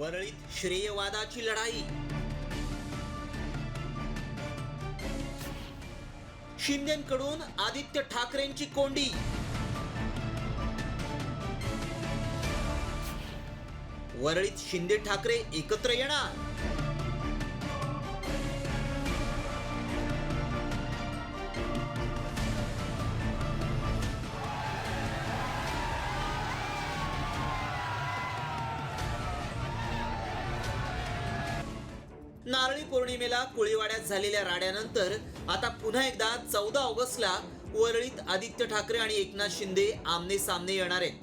वरळीत श्रेयवादाची लढाई. शिंदेकडून आदित्य ठाकरेंची कोंडी. वरळीत शिंदे ठाकरे एकत्र येणार. नारळी पौर्णिमेला कोळीवाड्यात झालेल्या राड्यानंतर आता पुन्हा एकदा चौदा ऑगस्टला वरळीत आदित्य ठाकरे आणि एकनाथ शिंदे आमने सामने येणार आहेत.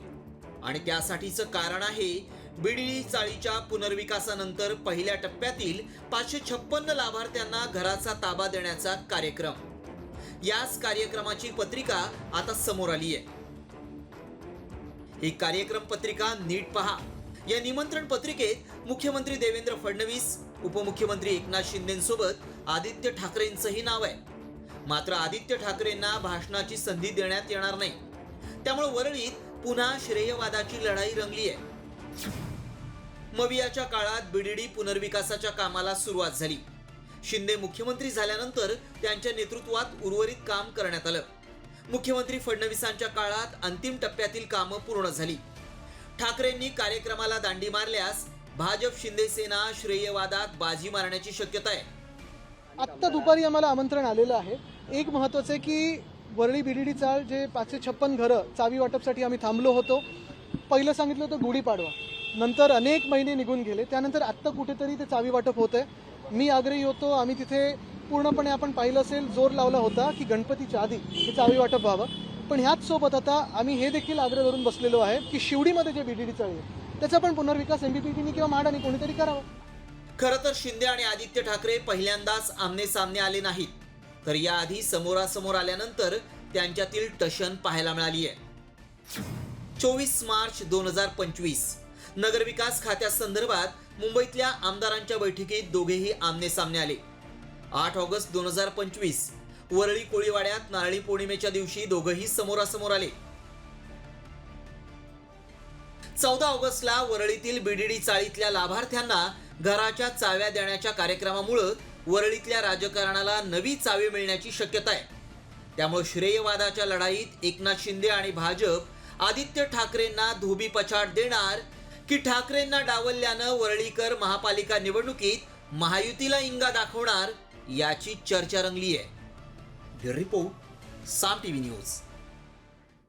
आणि त्यासाठीचं कारण आहे बिडळी चाळीच्या पुनर्विकासानंतर पहिल्या टप्प्यातील पाचशे छप्पन्न लाभार्थ्यांना घराचा ताबा देण्याचा कार्यक्रम. याच कार्यक्रमाची पत्रिका आता समोर आली आहे ही कार्यक्रम पत्रिका नीट पहा. या निमंत्रण पत्रिकेत मुख्यमंत्री देवेंद्र फडणवीस उपमुख्यमंत्री एकनाथ शिंदेसोबत आदित्य ठाकरेंचंही नाव आहे. मात्र आदित्य ठाकरेंना भाषणाची संधी देण्यात येणार नाही. त्यामुळे वरळीत पुन्हा श्रेयवादाची लढाई रंगली आहे. मवियाच्या काळात बीडीडी पुनर्विकासाच्या कामाला सुरुवात झाली. शिंदे मुख्यमंत्री झाल्यानंतर त्यांच्या नेतृत्वात उर्वरित काम करण्यात आलं. मुख्यमंत्री फडणवीसांच्या काळात अंतिम टप्प्यातील कामं पूर्ण झाली. ठाकरेंनी कार्यक्रमाला दांडी मारल्यास भाजप शिंदे सेना श्रेयवादात बाजी मारण्याची शक्यता आहे. आत्ता दुपारी आम्हाला आमंत्रण आलेलं आहे. एक महत्त्वाचं आहे की वरळी बिडीडी चाळ जे पाचशे छप्पन घरं चावी वाटपसाठी आम्ही थांबलो होतो. पहिलं सांगितलं होतं गुढीपाडवा नंतर अनेक महिने निघून गेले. त्यानंतर आत्ता कुठेतरी ते चावी वाटप होत आहे मी आग्रही होतो आम्ही तिथे पूर्णपणे आपण पाहिलं असेल जोर लावला होता की गणपतीच्या आधी हे चावी वाटप व्हावं. पण ह्याच सोबत आता आम्ही हे देखील आग्रह धरून बसलेलो आहे की शिवडीमध्ये जे बीडीडी चाळी आहे त्याचा पण पुनर्विकास एमबीपीटीने किंवा माडाने कोणीतरी करावा. खरं तर शिंदे आणि आदित्य ठाकरे पहिल्यांदाच आमने सामने आले नाहीत. तर याआधी समोरासमोर आल्यानंतर त्यांच्यातील टशन पाहायला मिळाली आहे चोवीस मार्च दोन हजार पंचवीस नगरविकास खात्यासंदर्भात मुंबईतल्या आमदारांच्या बैठकीत दोघेही आमने सामने आले. आठ ऑगस्ट दोन हजार पंचवीस वरळी कोळीवाड्यात नारळी पौर्णिमेच्या दिवशी दोघंही समोरासमोर आले. चौदा ऑगस्टला वरळीतील बीडीडी चाळीतल्या लाभार्थ्यांना घराच्या चाव्या देण्याच्या कार्यक्रमामुळं वरळीतल्या राजकारणाला नवी चावी मिळण्याची शक्यता आहे. त्यामुळे श्रेयवादाच्या लढाईत एकनाथ शिंदे आणि भाजप आदित्य ठाकरेंना धोबी पछाड देणार की ठाकरेंना डावलल्यानं वरळीकर महापालिका निवडणुकीत महायुतीला इंगा दाखवणार याची चर्चा रंगली आहे रिपोर्ट साम टीव्ही न्यूज